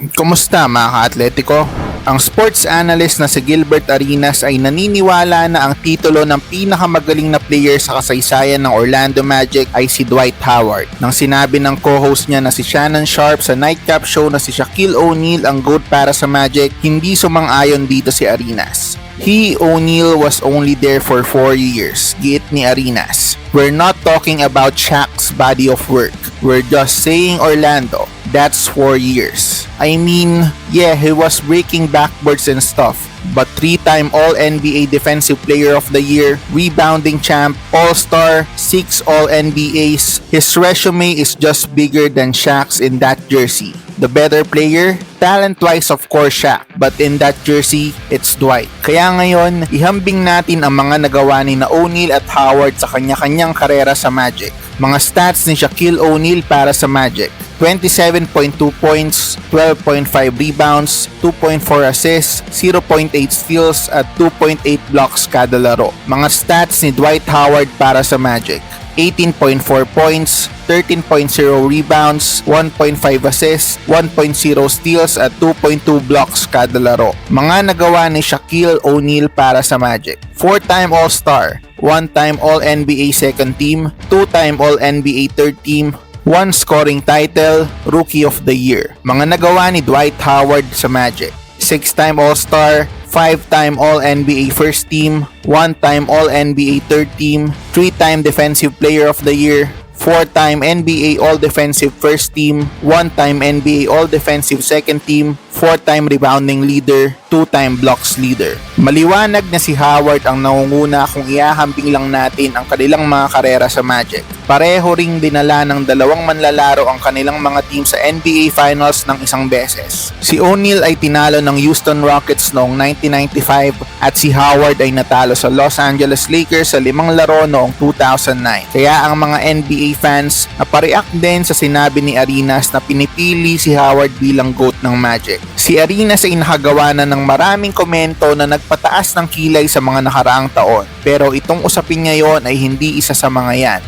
Kumusta mga ka-atletiko? Ang sports analyst na si Gilbert Arenas ay naniniwala na ang titulo ng pinakamagaling na player sa kasaysayan ng Orlando Magic ay si Dwight Howard. Nang sinabi ng co-host niya na si Shannon Sharp sa nightcap show na si Shaquille O'Neal ang GOAT para sa Magic, hindi sumang-ayon dito si Arenas. He, O'Neal, was only there for 4 years, giit ni Arenas. We're not talking about Shaq's body of work. We're just saying Orlando. That's 4 years. I mean, yeah, he was breaking backboards and stuff. But three-time All-NBA Defensive Player of the Year, rebounding champ, All-Star, six All-NBAs, his resume is just bigger than Shaq's in that jersey. The better player, talent-wise of course Shaq, but in that jersey, it's Dwight. Kaya ngayon, ihambing natin ang mga nagawa ni na O'Neal at Howard sa kanya-kanyang karera sa Magic. Mga stats ni Shaquille O'Neal para sa Magic. 27.2 points, 12.5 rebounds, 2.4 assists, 0.8 steals at 2.8 blocks kada laro. Mga stats ni Dwight Howard para sa Magic. 18.4 points, 13.0 rebounds, 1.5 assists, 1.0 steals at 2.2 blocks kada laro. Mga nagawa ni Shaquille O'Neal para sa Magic. 4-time All-Star, 1-time All-NBA second team, 2-time All-NBA third team, one scoring title, Rookie of the Year. Mga nagawa ni Dwight Howard sa Magic. 6-time All-Star, 5-time All-NBA first team, 1-time All-NBA third team, 3-time Defensive Player of the Year, 4-time NBA All-Defensive first team, 1-time NBA All-Defensive second team, 4-time rebounding leader, 2-time blocks leader. Maliwanag na si Howard ang nangunguna kung iahambing lang natin ang kanilang mga karera sa Magic. Pareho ring dinala ng dalawang manlalaro ang kanilang mga team sa NBA Finals ng isang beses. Si O'Neal ay tinalo ng Houston Rockets noong 1995 at si Howard ay natalo sa Los Angeles Lakers sa limang laro noong 2009. Kaya ang mga NBA fans napareact din sa sinabi ni Arenas na pinipili si Howard bilang GOAT ng Magic. Si Arenas ay nakagawa na ng maraming komento na nagpataas ng kilay sa mga nakaraang taon. Pero itong usapin ngayon ay hindi isa sa mga yan.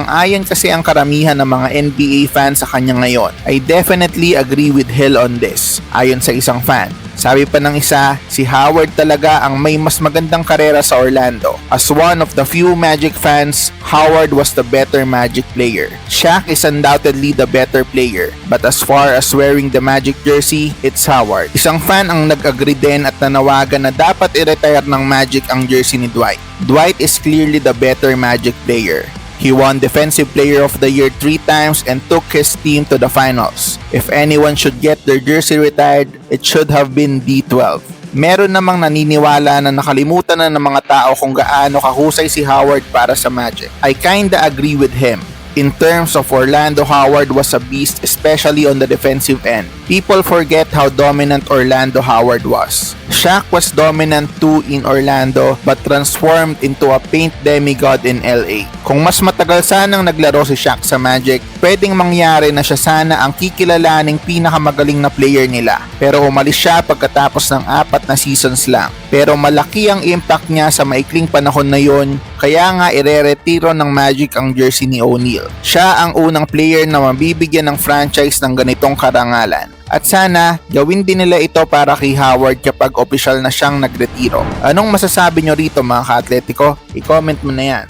Sumasang-ayon kasi ang karamihan ng mga NBA fans sa kanya ngayon. I definitely agree with Hill on this, ayon sa isang fan. Sabi pa ng isa, si Howard talaga ang may mas magandang karera sa Orlando. As one of the few Magic fans, Howard was the better Magic player. Shaq is undoubtedly the better player, but as far as wearing the Magic jersey, it's Howard. Isang fan ang nag-agree din at nanawagan na dapat i-retire ng Magic ang jersey ni Dwight. Dwight is clearly the better Magic player. He won Defensive Player of the Year three times and took his team to the finals. If anyone should get their jersey retired, it should have been D12. Meron namang naniniwala na nakalimutan na ng mga tao kung gaano kahusay si Howard para sa Magic. I kinda agree with him. In terms of Orlando, Howard was a beast especially on the defensive end. People forget how dominant Orlando Howard was. Shaq was dominant too in Orlando but transformed into a paint demigod in LA. Kung mas matagal sanang naglaro si Shaq sa Magic, pwedeng mangyari na siya sana ang kikilalaning pinakamagaling na player nila. Pero umalis siya pagkatapos ng apat na seasons lang. Pero malaki ang impact niya sa maikling panahon na yon, kaya nga ire-retiro ng Magic ang jersey ni O'Neal. Siya ang unang player na mabibigyan ng franchise ng ganitong karangalan. At sana, gawin din nila ito para kay Howard kapag opisyal na siyang nagretiro. Anong masasabi nyo rito mga ka-atletiko? I-comment mo na yan.